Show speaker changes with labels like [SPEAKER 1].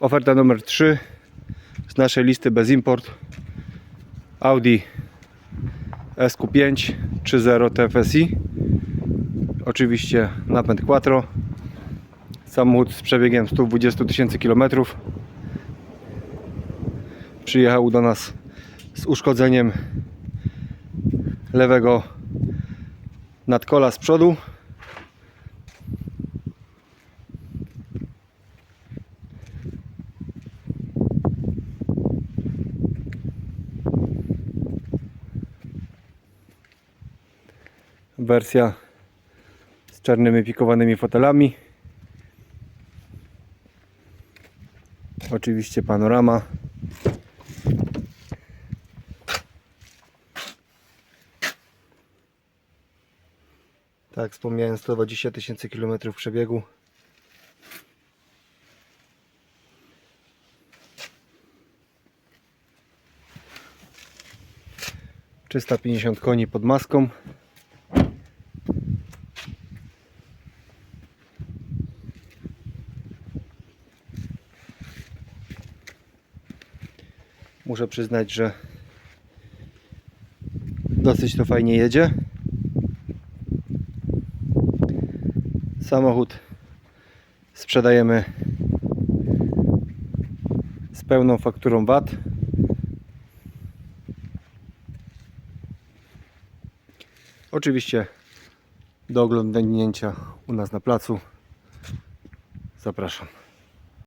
[SPEAKER 1] Oferta numer 3 z naszej listy bez import. Audi SQ5 3.0 TFSI. Oczywiście napęd Quattro. Samochód z przebiegiem 120 tysięcy km. Przyjechał do nas z uszkodzeniem lewego nadkola z przodu. Wersja z czarnymi pikowanymi fotelami. Oczywiście panorama. Tak, wspomniałem 120 tysięcy km przebiegu. Trzysta pięćdziesiąt koni pod maską. Muszę przyznać, że dosyć to fajnie jedzie. Samochód sprzedajemy z pełną fakturą VAT. Oczywiście do oglądnięcia u nas na placu. Zapraszam.